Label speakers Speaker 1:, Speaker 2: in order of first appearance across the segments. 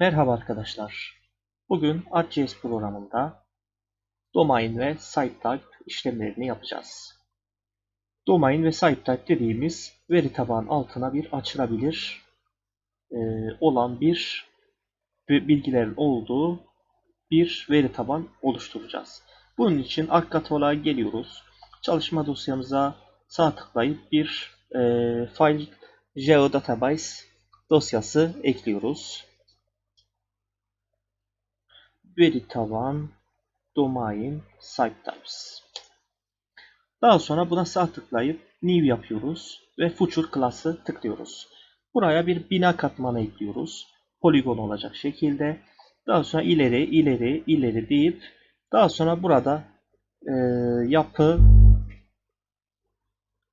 Speaker 1: Merhaba arkadaşlar. Bugün ArcGIS programında domain ve site type işlemlerini yapacağız. Domain ve site type dediğimiz veri taban altına bir açılabilir e, olan bir bilgilerin olduğu bir veri taban oluşturacağız. Bunun için arka kataloğa geliyoruz. Çalışma dosyamıza sağ tıklayıp bir e, file geodatabase dosyası ekliyoruz. Veri taban, domain, site types. Daha sonra buna sağ tıklayıp new yapıyoruz ve future class'ı tıklıyoruz. Buraya bir bina katmanı ekliyoruz. Poligon olacak şekilde. Daha sonra ileri, ileri, ileri deyip daha sonra burada e, yapı,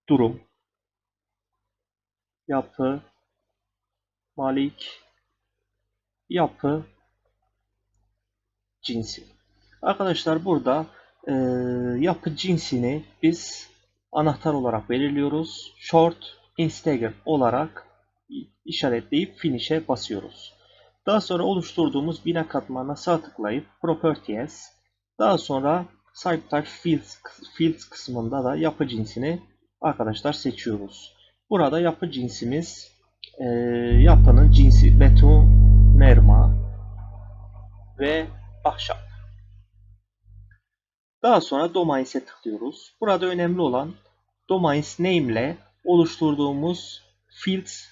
Speaker 1: durum, yapı, malik, yapı, cinsi. Arkadaşlar burada e, yapı cinsini biz anahtar olarak belirliyoruz. Short Instagram olarak işaretleyip Finish'e basıyoruz. Daha sonra oluşturduğumuz bina katmanına sağ tıklayıp Properties, daha sonra Site Type Fields, Fields kısmında da yapı cinsini arkadaşlar seçiyoruz. Burada yapı cinsimiz e, yapının cinsi beton, merma ve ahşap. Daha sonra Domains'e tıklıyoruz. Burada önemli olan Domains name ile oluşturduğumuz fields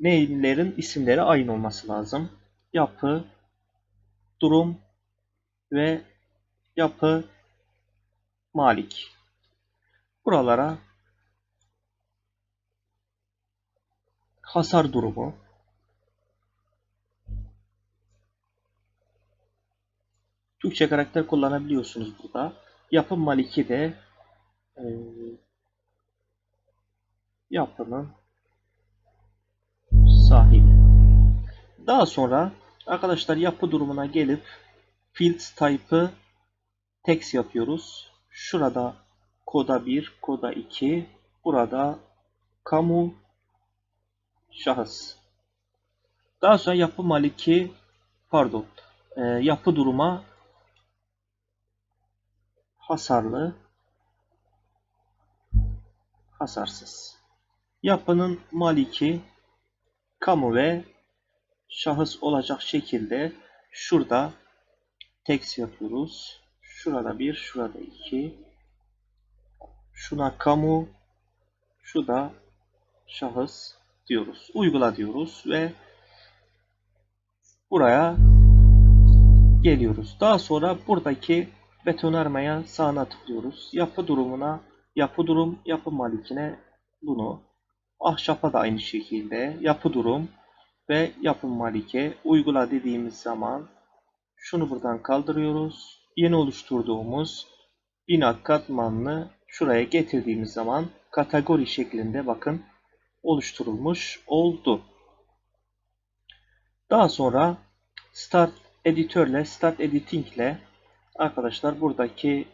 Speaker 1: name'lerin isimleri aynı olması lazım. Yapı, durum ve yapı malik. Buralara hasar durumu, Türkçe karakter kullanabiliyorsunuz burada. Yapı maliki de e, yapının sahibi. Daha sonra arkadaşlar yapı durumuna gelip field type'ı text yapıyoruz. Şurada koda 1, koda 2, burada kamu şahıs. Daha sonra yapı maliki pardon e, yapı duruma hasarlı, hasarsız. Yapının maliki, kamu ve şahıs olacak şekilde şurada text yapıyoruz. Şurada bir, şurada iki. Şuna kamu, şu da şahıs diyoruz. Uygula diyoruz ve buraya geliyoruz. Daha sonra buradaki betonarmaya sağına tıklıyoruz. Yapı durumuna yapı durum yapı malikine bunu ahşapa da aynı şekilde yapı durum ve yapı malike uygula dediğimiz zaman şunu buradan kaldırıyoruz. Yeni oluşturduğumuz bina katmanını şuraya getirdiğimiz zaman kategori şeklinde bakın oluşturulmuş oldu. Daha sonra Start Editörle, Start Editing ile arkadaşlar buradaki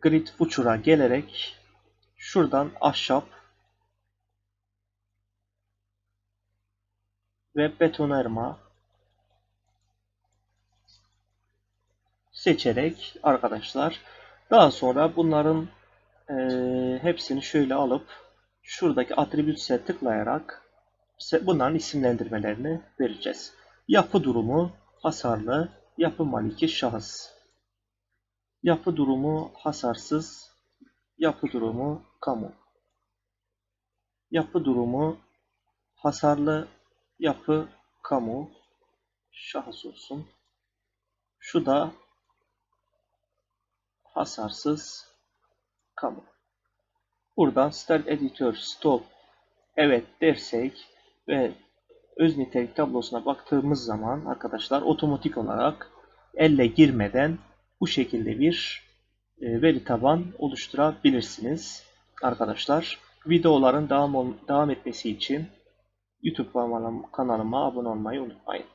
Speaker 1: grid future'a gelerek şuradan ahşap ve betonarme seçerek arkadaşlar daha sonra bunların e, hepsini şöyle alıp şuradaki attributes'e tıklayarak bunların isimlendirmelerini vereceğiz. Yapı durumu hasarlı, yapı maliki şahıs. Yapı durumu hasarsız, yapı durumu kamu. Yapı durumu hasarlı, yapı kamu şahıs olsun. Şu da hasarsız kamu. Buradan Start Editor Stop evet dersek ve öz nitelik tablosuna baktığımız zaman arkadaşlar otomatik olarak elle girmeden bu şekilde bir e, veri taban oluşturabilirsiniz arkadaşlar. Videoların devam, devam etmesi için YouTube kanalıma abone olmayı unutmayın.